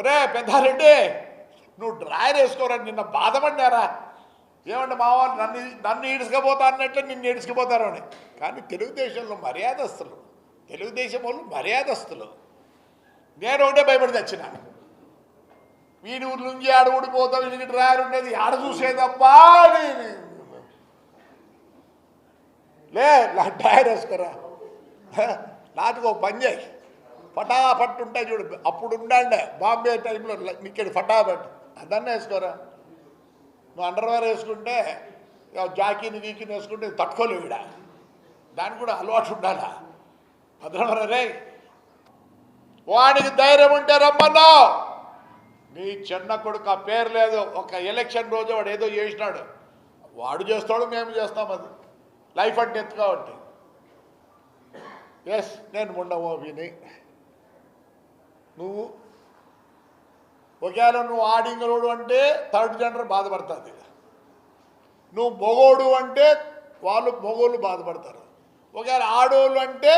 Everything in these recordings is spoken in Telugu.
ఒరే పెద్దారెడ్డి నువ్వు డ్రాయర్ వేసుకోరా నిన్న బాధపడ్డారా ఏమంటే మావా నన్ను నన్ను ఈడ్చుకపోతా అన్నట్లే నిన్ను ఈడ్చుకుపోతారు అని. కానీ తెలుగుదేశంలో మర్యాదస్తులు తెలుగుదేశం వాళ్ళు మర్యాదస్తులు. నేను ఒకటే భయపడి తెచ్చిన వీడి ఊరి నుంచి ఆడ ఊడిపోతాం వీడికి డ్రాయర్ ఉండేది ఆడ చూసేదబ్బా లే నా డ్రాయర్ వేసుకోరా? నాటికి ఒక పని చేయి. ఫటాఫట్ ఉంటాయి చూడు. అప్పుడు ఉండండి. బాంబే టైంలో ఇక్కడ ఫటాఫట్. అదన్నా వేసుకోరా? నువ్వు అండర్వేర్ వేసుకుంటే ఇక జాకీని గీకిని వేసుకుంటే తట్టుకోలేవు ఈడ. దానికి కూడా అలవాటు ఉండాలా? భద్రమర రే. వాడికి ధైర్యం ఉంటే రమ్మన్నా. నీ చిన్న కొడుకు ఆ పేరు లేదు. ఒక ఎలక్షన్ రోజు వాడు ఏదో చేసినాడు. వాడు చేస్తాడు మేము చేస్తాం అది. లైఫ్ అంటే డెత్ కాబట్టి ఎస్ నేను ముండమోబిని నువ్వు ఒకవేళ నువ్వు ఆడింగలోడు అంటే థర్డ్ జెండర్ బాధపడుతుంది. నువ్వు మొగోడు అంటే వాళ్ళు మొగోళ్ళు బాధపడతారు. ఒకవేళ ఆడోళ్ళు అంటే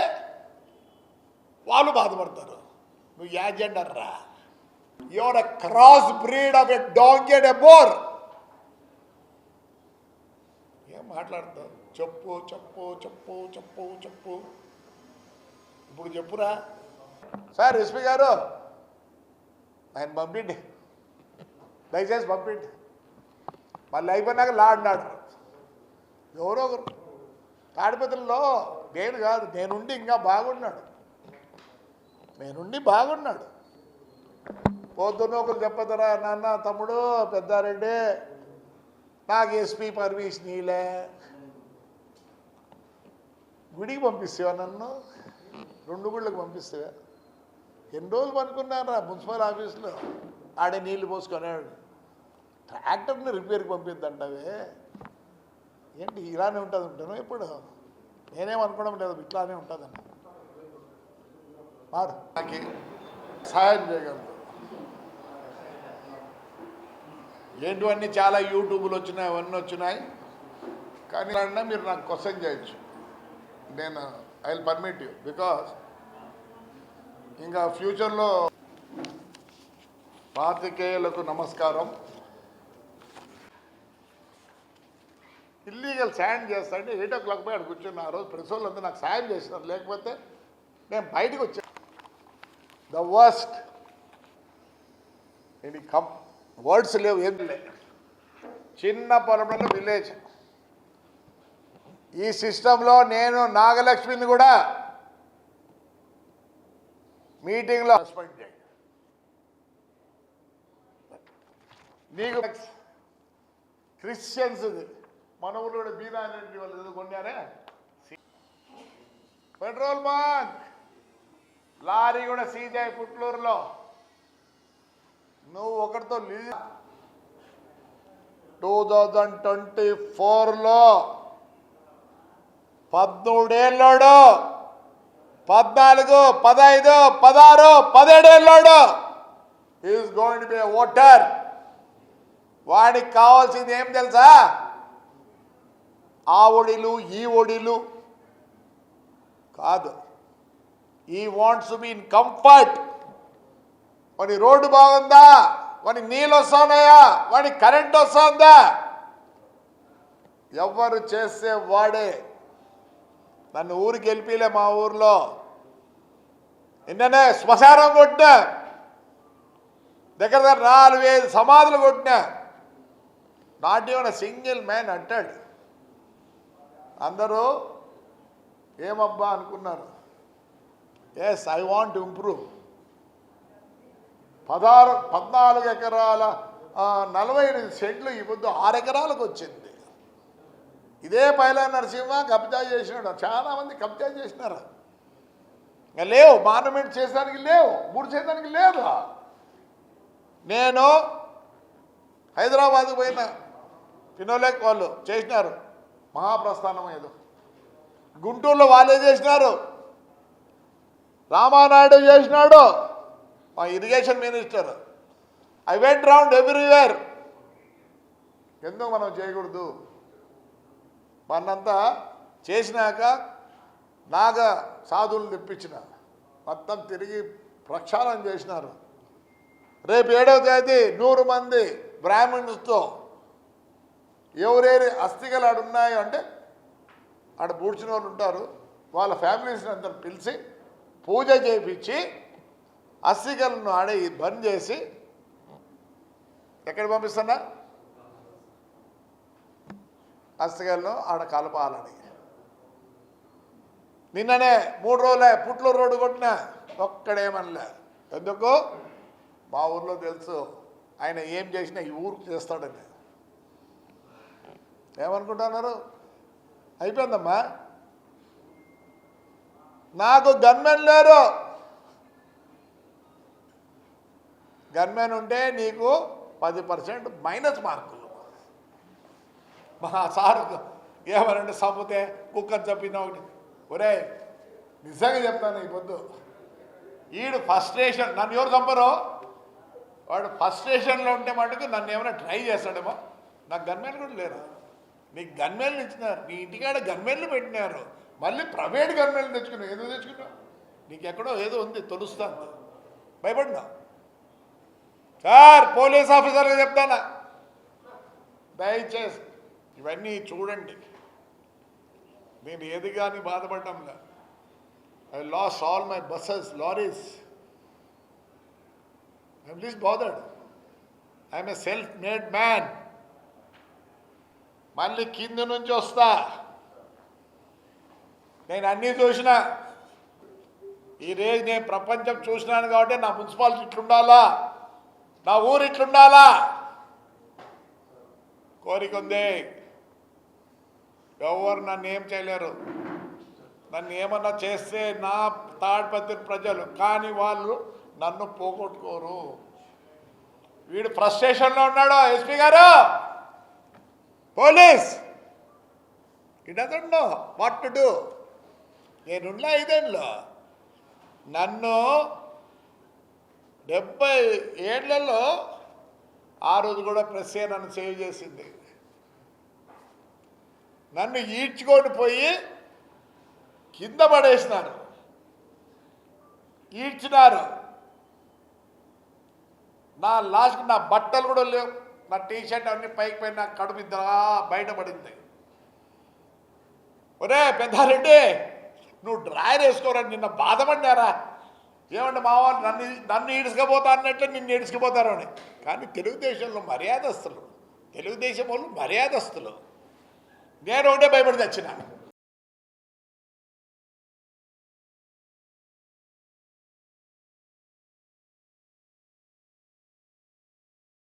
వాళ్ళు బాధపడతారు. నువ్వు యా జెండర్ రా? Your a cross breed of a dog and a boar ఏం మాట్లాడతావు? చెప్పు చెప్పు చెప్పు చెప్పు చెప్పు. ఇప్పుడు చెప్పురా. సార్ ఎస్పీ గారు. ఆయన పంపిండి. దయచేసి పంపిండి. మళ్ళీ అయిపోయినాక లాడినాడు ఎవరో ఒకరు. తాడిపత్రిలో నేను కాదు నేనుండి ఇంకా బాగున్నాడు. నేనుండి బాగున్నాడు. పొద్దున్న ఒకరు చెప్పదరా నాన్న తమ్ముడు పెద్దారెడ్డి నాకు ఎస్పీ పర్మిషన్ నీలే గుడికి పంపిస్తావా నన్ను? రెండు గుళ్ళకి పంపిస్తావా? ఎన్ని రోజులు పనుకున్నారా మున్సిపల్ ఆఫీస్లో. ఆడే నీళ్ళు పోసుకున్నాడు ట్రాక్టర్ని రిపేర్కి పంపిద్దంటావే. ఏంటి ఇలానే ఉంటుంది ఉంటాను ఎప్పుడు నేనేం అనుకోవడం లేదు ఇట్లానే ఉంటుందండి మారు. నాకు సహాయం చేయగలరు. ఏంటివన్నీ చాలా యూట్యూబ్లు వచ్చినాయి అవన్నీ వచ్చినాయి. కానీ అన్నా మీరు నాకు క్వశ్చన్ చేయొచ్చు. నేను I will permit you because ఇంకా ఫ్యూచర్లో పాత్రికేయులకు నమస్కారం. ఇల్లీగల్ సాయం చేస్తాండి ఎయిట్ ఓ క్లాక్ పోయి అక్కడ కూర్చున్న. ఆ రోజు ప్రెస్ వాళ్ళంతా నాకు సాయం చేసినారు. లేకపోతే నేను బయటకు వచ్చాను ద వర్స్ట్ ఇది కం వర్డ్స్ లేవు ఏం లేవు. చిన్న పొలంలో విలేజ్ ఈ సిస్టంలో నేను నాగలక్ష్మిని కూడా మీటింగ్లో సస్పెండ్ చేయి నీకు క్రిస్టియన్స్ మన ఊళ్ళో కూడా అనేది వాళ్ళు ఎదుర్కొన్నారే పెట్రోల్ బంక్. లారీ కూడా సీజాయి పుట్లూరులో. నువ్వు ఒకరితో లీజ్ టూ థౌజండ్ ట్వంటీ ఫోర్లో పద్మూడేళ్ళోడు. పద్నాలుగు పదహైదు పదహారు పదిహేడేళ్ళోడు is going to be voter వాడికి కావాల్సింది ఏం తెలుసా? ఆ ఒడిలు ఈ ఒడిలు. కాదు. ఈ wants to be in comfort వాడి రోడ్డు బాగుందా? వాడి నీళ్ళు వస్తున్నాయా? వాడి కరెంట్ వస్తుందా? ఎవరు చేస్తే వాడే. నన్ను ఊరికి వెళ్ళిపోలే మా ఊర్లో. నిన్ననే శ్మశానం కొట్టినా. దగ్గర దగ్గర నాలుగు ఐదు సమాధులు కొట్టినా. నాట్ ఈవెన్ సింగిల్ మ్యాన్ అంటాడు. అందరూ ఏమబ్బా అనుకున్నారు. ఎస్ ఐ వాంట్ ఇంప్రూవ్ పదహారు పద్నాలుగు ఎకరాల నలభై ఎనిమిది సెంట్లు ఈ పొద్దు ఆరు ఎకరాలకు వచ్చింది. ఇదే పైలా నరసింహ కబ్జా చేసినాడు. చాలా మంది కబ్జా చేసినారు? లేవు మానమెంట్ చేసానికి లేవు మూడు చేయడానికి లేదు నేను హైదరాబాద్కు పోయిన పినోలేక్ వాళ్ళు చేసినారు. మహాప్రస్థానం ఏదో. గుంటూరులో వాళ్ళే చేసినారు. రామానాయుడు చేసినాడు. మా irrigation minister I went round everywhere ఎందుకు మనం చేయకూడదు? మనంతా చేసినాక నాగ సాధువులు తెప్పించిన. మొత్తం తిరిగి ప్రక్షాళన చేసినారు. రేపు ఏడవ తేదీ నూరు మంది బ్రాహ్మణులతో ఎవరేరి అస్థికలు ఆడ ఉన్నాయో అంటే ఆడ పూడ్చిన వాళ్ళు ఉంటారు. వాళ్ళ ఫ్యామిలీస్ని అందరు పిలిచి పూజ చేయించి అస్థికలను ఆడే బంద్ చేసి ఎక్కడ పంపిస్తున్నా? అస్థికలను ఆడ కలపాలని నిన్ననే మూడు రోజులే పుట్లో రోడ్డు కొట్టిన ఒక్కడేమనలే ఎందుకు? మా ఊర్లో తెలుసు. ఆయన ఏం చేసినా ఈ ఊరికి చేస్తాడని. ఏమనుకుంటున్నారు? అయిపోయిందమ్మా. నాకు గన్మెన్ లేరు. గన్మెన్ ఉంటే నీకు పది పర్సెంట్ మైనస్ మార్కులు. మా సారు ఏమనంటే సమ్ముతే కుక్కని చంపిన ఒకటి. ఒరే నిజంగా చెప్తాను ఈ పొద్దు ఈడు ఫస్ట్రేషన్ నన్ను ఎవరు చంపరు? వాడు ఫస్ట్రేషన్లో ఉంటే మటుకు నన్ను ఏమైనా ట్రై చేస్తాడేమో. నాకు గన్మేలు కూడా లేరు. నీకు గన్మేలు ఇచ్చినారు. నీ ఇంటికాడ గన్మెన్లు పెట్టినారు. మళ్ళీ ప్రైవేట్ గన్మేలు తెచ్చుకున్నావు. ఏదో తెచ్చుకున్నావు. నీకు ఎక్కడో ఏదో ఉంది తొలుస్తాను భయపడినా సార్ పోలీస్ ఆఫీసర్గా చెప్తానా? దయచేసి ఇవన్నీ చూడండి. నేను ఏది కానీ బాధపడ్డంలా I lost all my buses lorries I'm least bothered I'm a self made man మళ్ళీ కింద నుంచి వస్తా. నేను అన్నీ చూసిన. ఈ నేను ప్రపంచం చూసినాను కాబట్టి నా మున్సిపాలిటీ ఇట్లుండాలా? నా ఊరు ఇట్లుండాలా? కోరిక ఉంది. ఎవరు నన్ను ఏం చేయలేరు. నన్ను ఏమన్నా చేస్తే నా తాడిపత్రి ప్రజలు కానీ వాళ్ళు నన్ను పోగొట్టుకోరు. వీడు ఫ్రస్ట్రేషన్లో ఉన్నాడు ఎస్పీ గారు. పోలీస్. ఇడదండు డజంట్ వాట్ టు డూ నేనున్న ఐదేళ్ళు. నన్ను డెబ్బై ఏళ్ళలో ఆ రోజు కూడా ప్రెస్ నన్ను సేవ్ చేసింది. నన్ను ఈడ్చుకొని పోయి కింద పడేసినారు ఈడ్చినారు. నా లాస్ట్ నా బట్టలు కూడా లేవు. నా టీ షర్ట్ అన్నీ పైకి పైన నా కడుపు ఇద్దరా బయటపడింది ఒరే పెద్దారెడ్డి నువ్వు డ్రాయర్ వేసుకోరా? నిన్న బాధపడ్డారా? ఏమంటే మా వాళ్ళు నన్ను నన్ను ఈడ్చుకపోతా అన్నట్లే నిన్ను ఈడ్చుకుపోతారు అని. కానీ తెలుగుదేశంలో మర్యాదస్తులు. తెలుగుదేశం వాళ్ళు మర్యాదస్తులు. నేను ఒకటే భయపడి తెచ్చిన